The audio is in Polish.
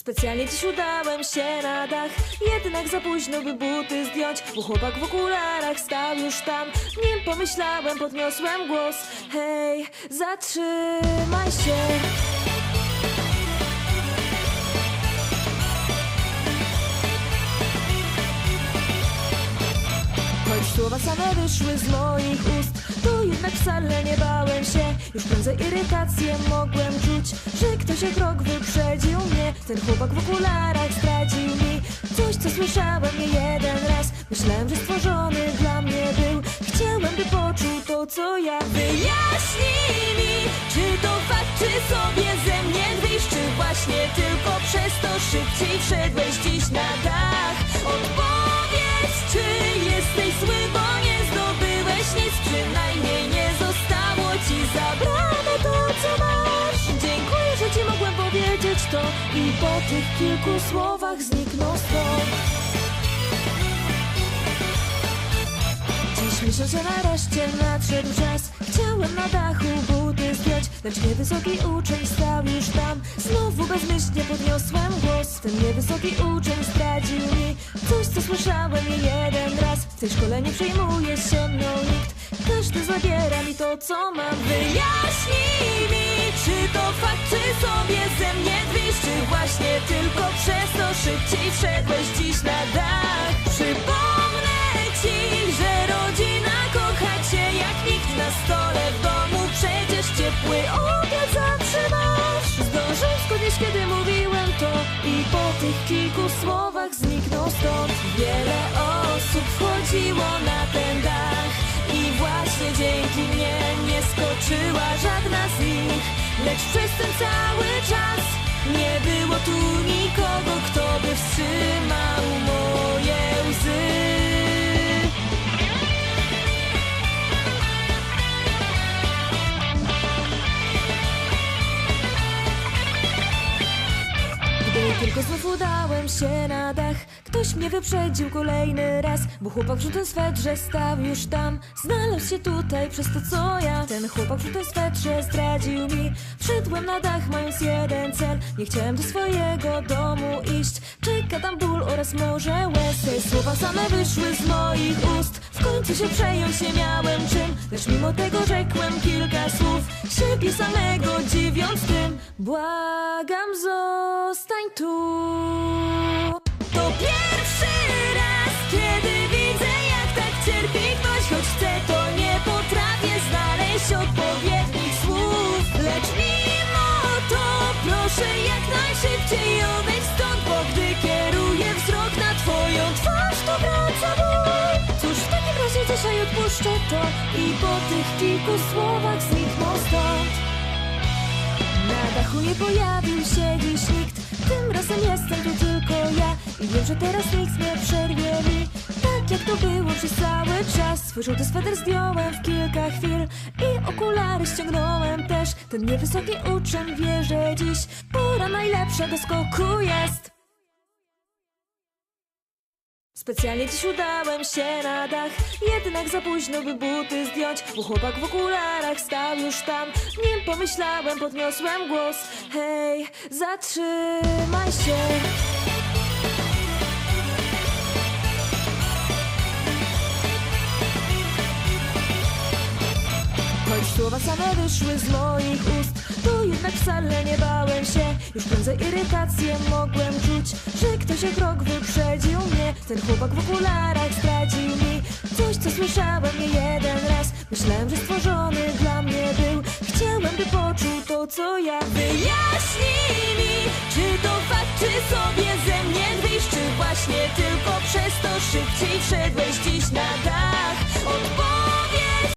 Specjalnie dziś udałem się na dach Jednak za późno by buty zdjąć Bo chłopak w okularach stał już tam. Nim pomyślałem, podniosłem głos Hej, zatrzymaj się. Choć słowa same wyszły z moich ust To jednak wcale nie bałem się. Już prędzej irytację mogłem czuć ktoś krok wyprzedził mnie. Ten chłopak w okularach zdradził mi. Coś co słyszałem nie jeden raz. Myślałem, że stworzony dla mnie był. Chciałem by poczuł to co ja. Wyjaśnij mi Czy to fakt, czy sobie ze mnie drwisz Czy właśnie tylko przez to szybciej wszedłeś dziś na dach I po tych kilku słowach zniknął stąd Dziś myślę, że nareszcie nadszedł czas. Chciałem na dachu buty zdjąć Lecz niewysoki uczeń stał już tam. Znowu bezmyślnie podniosłem głos. Ten niewysoki uczeń zdradził mi Coś, co słyszałem nie jeden raz. W tej szkole nie przejmuje się mną nikt. Każdy zabiera mi to, co mam. Wyjaśnij mi, to fakt, czy sobie ze mnie drwisz Czy właśnie tylko przez to szybciej wszedłeś dziś na dach. Przypomnę ci, że rodzina kocha cię jak nikt na stole w domu. Przecież ciepły obiad zawsze masz. Zdążyłem podnieść, kiedy mówiłem to I po tych kilku słowach zniknął stąd Wiele osób. Wchodziło na ten dach I właśnie dzięki mnie nie skoczyła żadna z nich Lecz przez ten cały czas nie było tu nikogo, kto by wstrzymał moje tylko znów udałem się na dach. Ktoś mnie wyprzedził kolejny raz Bo chłopak w żółtym swetrze stał już tam. Znalazł się tutaj przez to co ja. Ten chłopak w żółtym swetrze zdradził mi. Wszedłem na dach mając jeden cel. Nie chciałem do swojego domu iść. Czeka tam ból oraz może łez. Te słowa same wyszły z moich ust końcu się przejąć nie miałem czym. Lecz mimo tego rzekłem kilka słów. Siebie samego dziwiąc tym. Błagam zostań tu. To pierwszy raz Kiedy widzę jak tak cierpi ktoś Choć chcę to nie potrafię znaleźć odpowiednich słów. Lecz mimo to proszę jak najszybciej odejdź kilku słowach zniknął stąd na dachu nie pojawił się dziś nikt. Tym razem jestem tu tylko ja. I wiem, że teraz nikt nie przerwie mi. Tak jak to było przez cały czas. Swój żółty sweter zdjąłem w kilka chwil. I okulary ściągnąłem też. Ten niewysoki uczeń wie, że dziś Pora najlepsza do skoku jest Specjalnie dziś udałem się na dach. Jednak za późno by buty zdjąć Bo chłopak w okularach stał już tam. Nim pomyślałem, podniosłem głos. Hej, zatrzymaj się. Choć słowa same wyszły z moich ust. To jednak wcale nie bałem się. Już prędzej irytację mogłem czuć się krok wyprzedził mnie. Ten chłopak w okularach zdradził mi Coś, co słyszałem nie jeden raz. Myślałem, że stworzony dla mnie był. Chciałem, by poczuł to, co ja. Wyjaśnij mi, czy to fakt, czy sobie ze mnie wyjść Czy właśnie tylko przez to szybciej wszedłeś dziś na